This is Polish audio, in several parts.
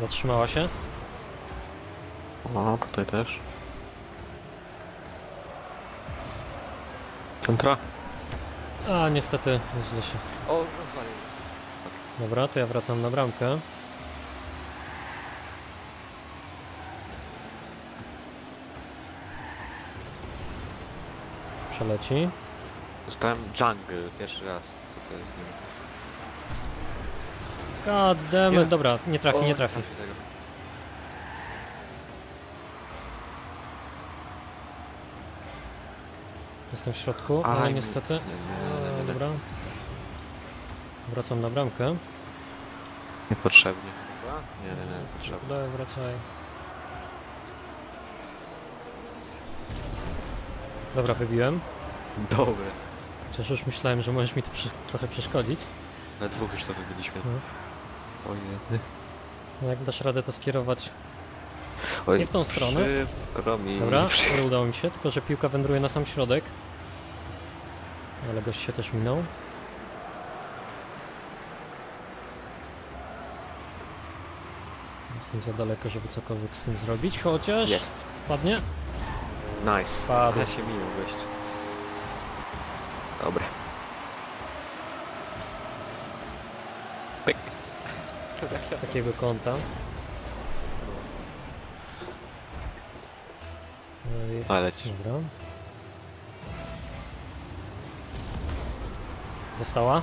Zatrzymała się. O, tutaj też. Centra? A niestety źle się. O, rozwalił. Dobra, to ja wracam na bramkę. Przeleci. Dostałem jungle pierwszy raz. Co to jest? Nie wiem. God damn it. Dobra, nie trafi, nie trafi. Jestem w środku, ale nie- niestety... nie, nie, nie, nie. Dobra. Wracam na bramkę. Niepotrzebnie. chyba? Nie, nie, nie, niepotrzebnie. Daj, wracaj. Dobra, wybiłem. Dobre. Chociaż już myślałem, że możesz mi to przy, trochę przeszkodzić. Na dwóch już to wybiliśmy. No. O jedny. No Jak dasz radę to skierować Oj, Nie w tą stronę. Mi. Dobra, ale udało mi się, tylko że piłka wędruje na sam środek. Ale gość się też minął. Jestem za daleko, żeby cokolwiek z tym zrobić, chociaż Jest. padnie. Nice. Padł. Ja się minął gość. Dobra. Z takiego kąta. No Ale leci. Dobra. Została?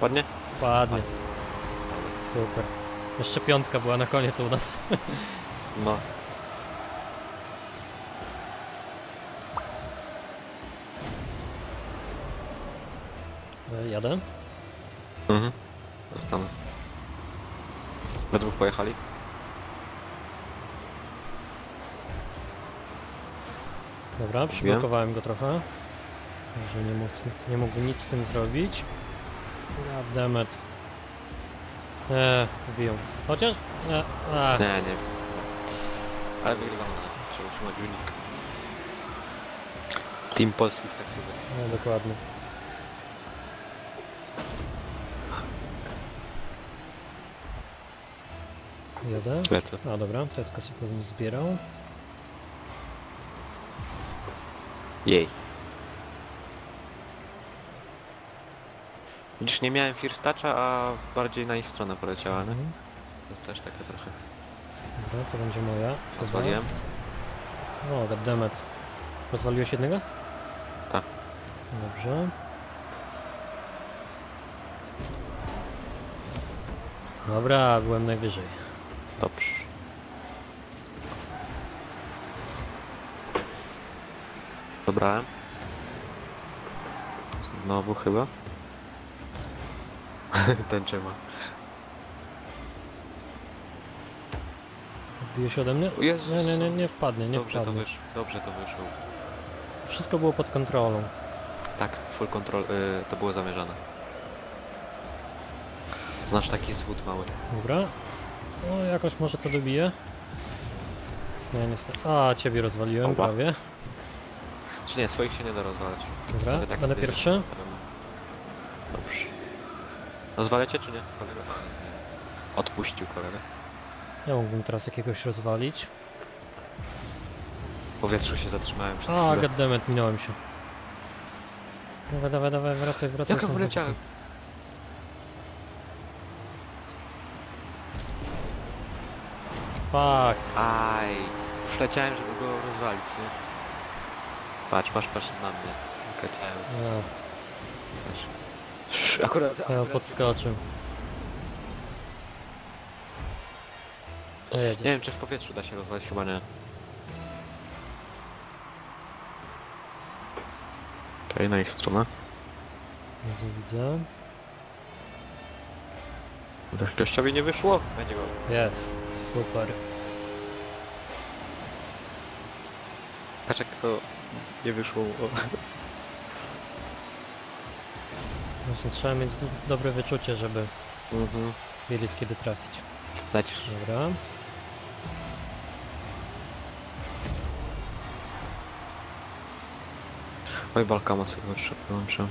Ładnie? Padnie. Super. Jeszcze piątka była na koniec u nas. No. E, Jadę. Mhm. Zostanę. We dwóch pojechali? Dobra, przyblokowałem go trochę. Że nie, mógł, nie mógłby nic z tym zrobić. Goddammit. Eee, wbiją. Chociaż? E, a, Nie, nie. Ale wygrywamy. Trzeba utrzymać unik. Team polskich taksówek. no, dokładnie. Jadę. Lecę. A dobra, tylko sobie pewnie zbierał. Jej. Widzisz, nie miałem first toucha, a bardziej na ich stronę poleciała, nie? Mhm. To też takie trochę. Dobra, to będzie moja. Pozwoliłem. O, goddammit. Rozwaliłeś jednego? Tak. Dobrze. Dobra, byłem najwyżej. Dobrze. Dobrałem. Znowu chyba. Ten trzyma. Odbije się ode mnie? O Jezus. Nie, nie, nie, nie wpadnie, nie Dobrze to wpadnie. wyszło. Dobrze to wyszło. Wszystko było pod kontrolą. Tak, full control, y, to było zamierzone. Znasz taki zwód mały. Dobra. O, jakoś może to dobije. Nie, niestety. A, ciebie rozwaliłem Oba. prawie. Czy nie, swoich się nie da rozwalać. Dobra, jak będę pierwszy. Dobrze. Rozwalacie czy nie? Kolega? Odpuścił kolega. Ja mógłbym teraz jakiegoś rozwalić. W powietrzu się zatrzymałem przez A, chwilę. goddammit, minąłem się. Dawaj, dawaj, dawaj, wracaj, wracaj. Jak wyleciałem? Fuck. Aj, przyleciałem, żeby go rozwalić, nie? Patrz, patrz, patrz na mnie. Leciałem. No, Patrz. Akurat, ja akurat. podskoczył. Nie wiem, czy w powietrzu da się rozwalić, chyba nie. Okej, na ich stronę. Widzę, widzę. Gościowi nie wyszło? Będzie go. Jest, super. Patrz jak to nie wyszło. Właśnie trzeba mieć do, dobre wyczucie, żeby Mhm. wiedzieć kiedy trafić. Lecisz. Dobra. Fajbalka ma sobie jeszcze wyłączyłem.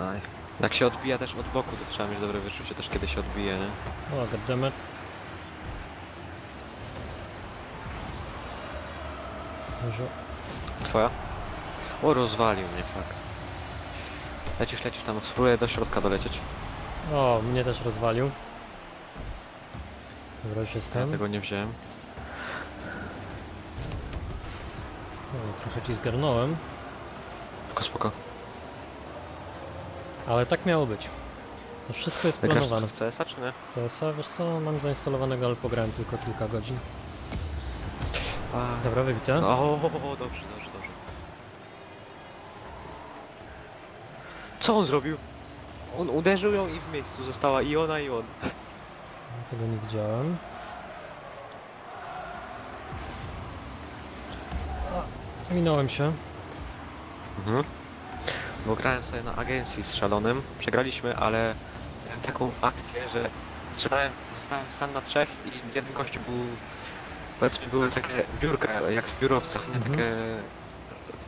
Aj. Jak się odbija też od boku, to trzeba mieć dobre wyczucie też kiedy się odbije, nie? O, goddammit. Dużo. Twoja? O, rozwalił mnie, fuck. Lecisz, lecisz tam, spróbuję do środka dolecieć. O, mnie też rozwalił. Dobra, już Ja jestem. tego nie wziąłem. O, trochę ci zgarnąłem, Spoko, spoko. Ale tak miało być. To wszystko jest planowane. w CS-a czy nie? CS-a, wiesz co, mam zainstalowanego, ale pograłem tylko kilka godzin. A, Dobra, wybite. O, o, o, dobrze, dobrze, dobrze. Co on zrobił? On uderzył ją i w miejscu została i ona i on. Tego nie widziałem. A, minąłem się. Mhm. Bo grałem sobie na agencji z szalonym, przegraliśmy, ale miałem taką akcję, że strzelałem, zostałem stan na trzech i jeden gościu był, powiedzmy były takie biurka, jak w biurowcach, nie? Mhm. Takie,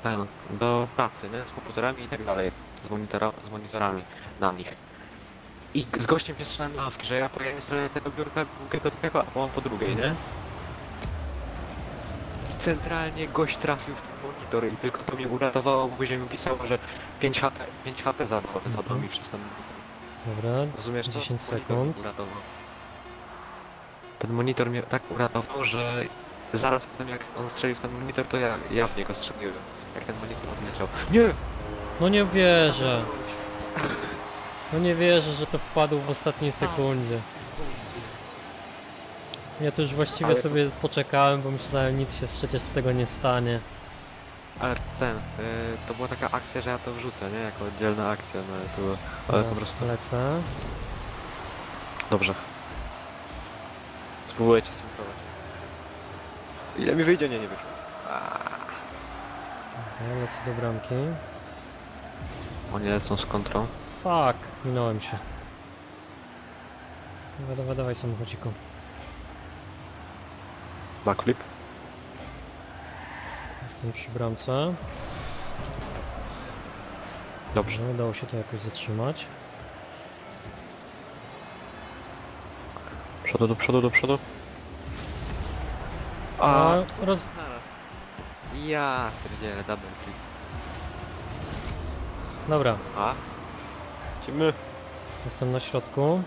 ten, do pracy, nie? Z komputerami i tak dalej, z, monitora, z monitorami na nich. I z gościem się strzelałem na awki, że ja po jednej stronie tego biurka drugiego takiego, a on po drugiej, nie? Centralnie gość trafił w i tylko to mnie uratowało, bo później mi pisało, że 5 HP, 5 HP zadał, zadał Mhm. mi przez ten Dobra, Rozumiesz co? 10 Monitor sekund. uratował. Ten monitor mnie tak uratował, że zaraz po tym jak on strzelił w ten monitor, to ja, ja w niego strzeliłem. Jak ten monitor odleciał. Nie! No nie wierzę. No nie wierzę, że to wpadł w ostatniej sekundzie. Ja to już właściwie Ale- sobie poczekałem, bo myślałem nic się przecież z tego nie stanie. Ale ten, y, to była taka akcja, że ja to wrzucę, nie? Jako oddzielna akcja, no to było, ale po prostu... Lecę. Dobrze. Spróbuję cię synchrować. Ile mi wyjdzie? Nie, nie wyszło. Ja lecę do bramki. Oni lecą z kontrą. Fuck, minąłem się. Dawaj, dawaj, dawaj samochodziku. Backflip. Jestem przy bramce. Dobrze. No, udało się to jakoś zatrzymać. Przodu do przodu do przodu. A, roz... Znalazł. Ja pierdzielę, double flip. Dobra, A? Lecimy. jestem na środku.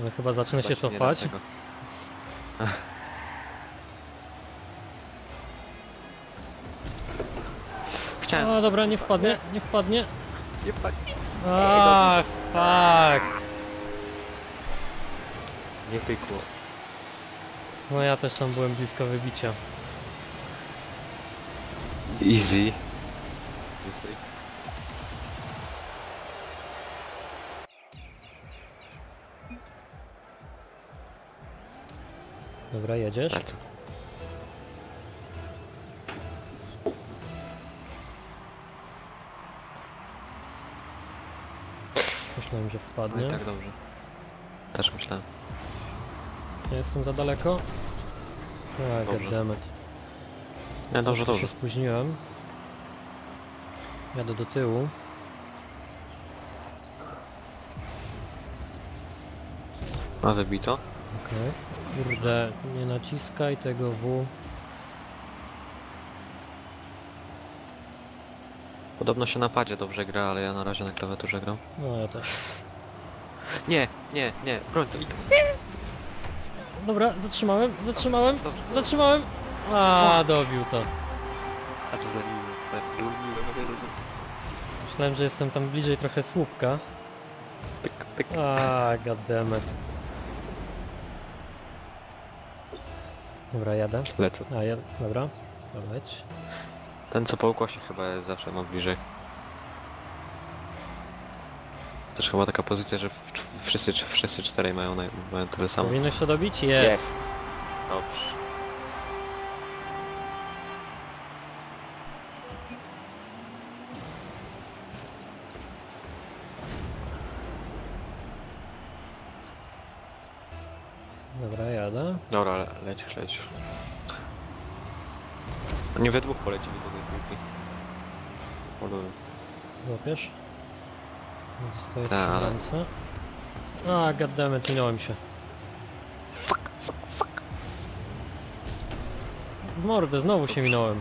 Ale chyba zacznę się cofać. Chciałem. O, dobra, nie wpadnie, nie wpadnie. Nie wpadniesz. A, fuck. Nie pykło. No ja też tam byłem blisko wybicia. Easy. Dobra, jedziesz. Myślałem, że No wpadnie. i tak dobrze. Też myślałem. Ja jestem za daleko. A, Dobrze. goddammit. Nie, dobrze, dobrze. się spóźniłem. Jadę do tyłu. A wybito? Okej. Kurde, nie naciskaj tego W. Podobno się na padzie dobrze gra, ale ja na razie na klawiaturze gram. No ja też. Nie, nie, nie, broń to. Dobra, zatrzymałem, zatrzymałem, Dobrze. zatrzymałem. A, dobił to. A to zabiłem. Zabiłem, Myślałem, że jestem tam bliżej trochę słupka. Pyk, pyk. A, goddammit. Dobra, jadę. Lecę. A, ja, dobra. Leć. Ten co po ukłasie chyba jest zawsze ma bliżej. Też chyba taka pozycja, że w- wszyscy, wszyscy czterej mają, naj- mają tyle samo. Powinno się dobić? Jest. Dobrze. Dobra, jadę. Dobra, le lecisz, lecisz. Nie we dwóch polecili do tej piłki. Polowy. Łapiesz? Zostaje Ta, przy ale- ręce. A, goddammit, minąłem się. W mordę, znowu się minąłem.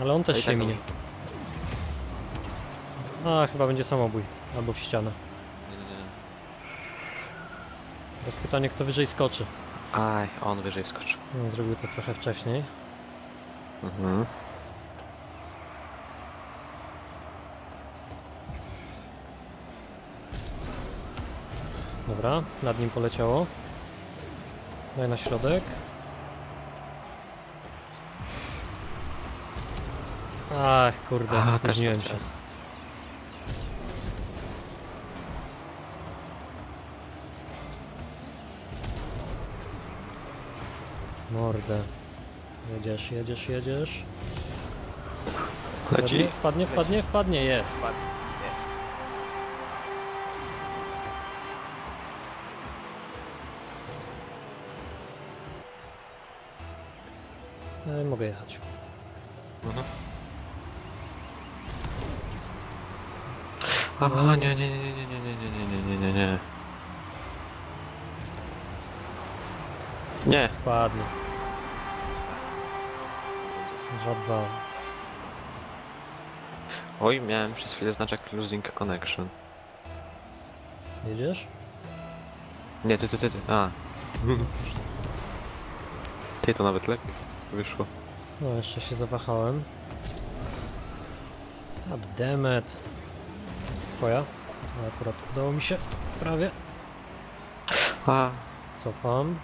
Ale on A i też się tak minie. A, chyba będzie samobój. Albo w ścianę. Nie, nie, nie. Teraz pytanie, kto wyżej skoczy. Aj, on wyżej skoczył. On zrobił to trochę wcześniej. Mhm. Dobra, nad nim poleciało. Daj na środek. Ach, kurde, A, spóźniłem tak się. Mordę. Jedziesz, jedziesz, jedziesz. Leci. Wpadnie, wpadnie, wpadnie, jest. E, mogę jechać. Mhm. Aha, nie, nie, nie, nie, nie, nie, nie, nie, nie, nie, nie, nie. Nie. Wpadnie. Żadna. Oj, miałem przez chwilę znaczek losing connection. Jedziesz? Nie, ty, ty, ty, ty. A. Ty to nawet lepiej wyszło. No, jeszcze się zawahałem. God damn it. Twoja? To akurat udało mi się. Prawie. A, Cofam.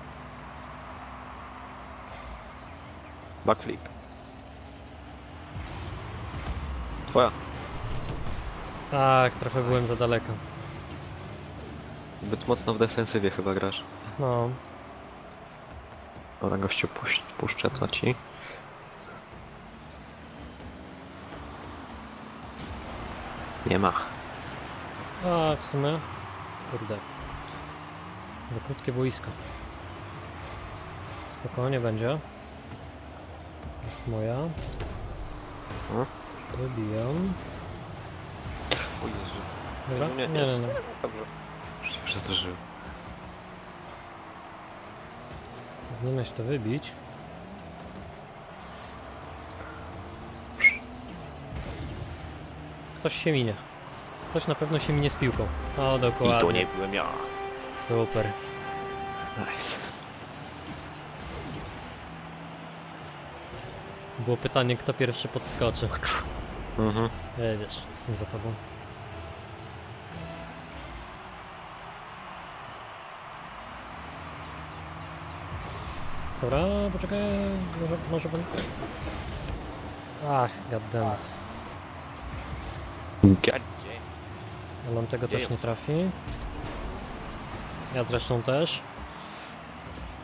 backflip. Twoja. Tak, trochę byłem za daleko. Zbyt mocno w defensywie chyba grasz. No, Dobra, gościu, puść, puszczę to ci. Nie ma. a w sumie... Kurde. Za krótkie boisko. Spokojnie będzie. Jest moja. Mhm. Wybijam. O Jezu. Dobra? Nie, Nie, nie. nie. Dobrze. Już się przestraszyłem. Powinieneś to wybić. Ktoś się minie. Ktoś na pewno się minie z piłką. O, I dokładnie. to nie byłem ja. Super. Nice. Było pytanie, kto pierwszy podskoczy. Mhm. Jedziesz, jestem za tobą. Dobra, poczekaj, może, może będę... Ach, goddammit. Gadzie. Ale on tego też nie trafi. Ja zresztą też.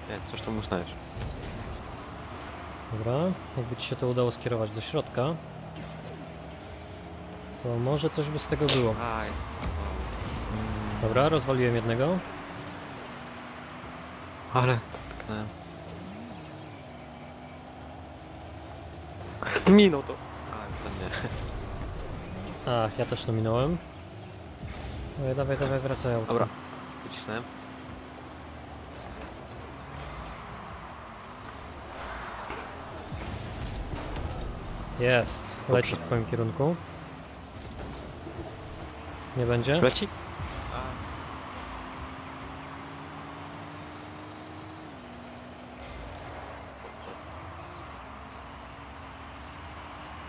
Nie, coś tam uznajesz. Dobra, jakby ci się to udało skierować do środka, to może coś by z tego było. Dobra, rozwaliłem jednego. Ale. Minął to. A. Ach, ja też to minąłem. Dawaj, dawaj, dawaj, wracaj auto. Dobra. Wycisnąłem. Jest, leci w twoim kierunku. Nie będzie? Leci?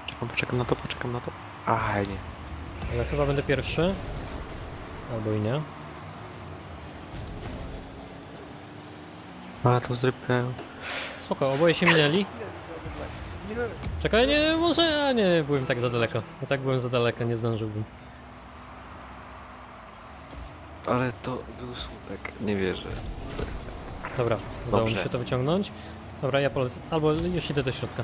Czekam, poczekam na to, poczekam na to. Aj, nie. Ja chyba będę pierwszy. Albo i nie. Ale to zrypię. Spoko, oboje się minęli. Czekaj, nie, może, a nie, byłem tak za daleko. Ja tak byłem za daleko, nie zdążyłbym. Ale to był słupek, nie wierzę. Dobra, udało mi się to wyciągnąć. Dobra, ja polecę. Albo już idę do środka.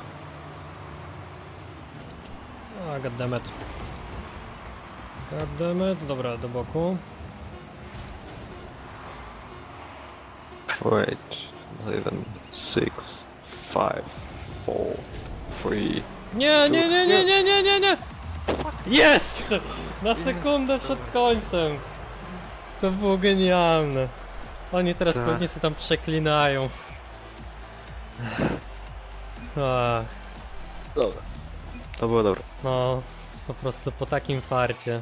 A, goddammit. Goddammit, dobra, do boku. Wait, seven, six, five, four, twoi... Nie, nie, nie, nie, nie, nie, nie, nie! Jest! Na sekundę przed końcem! To było genialne. Oni teraz Tak. pewnie się tam przeklinają. Ach, Dobra. To było dobre. no, po prostu po takim farcie.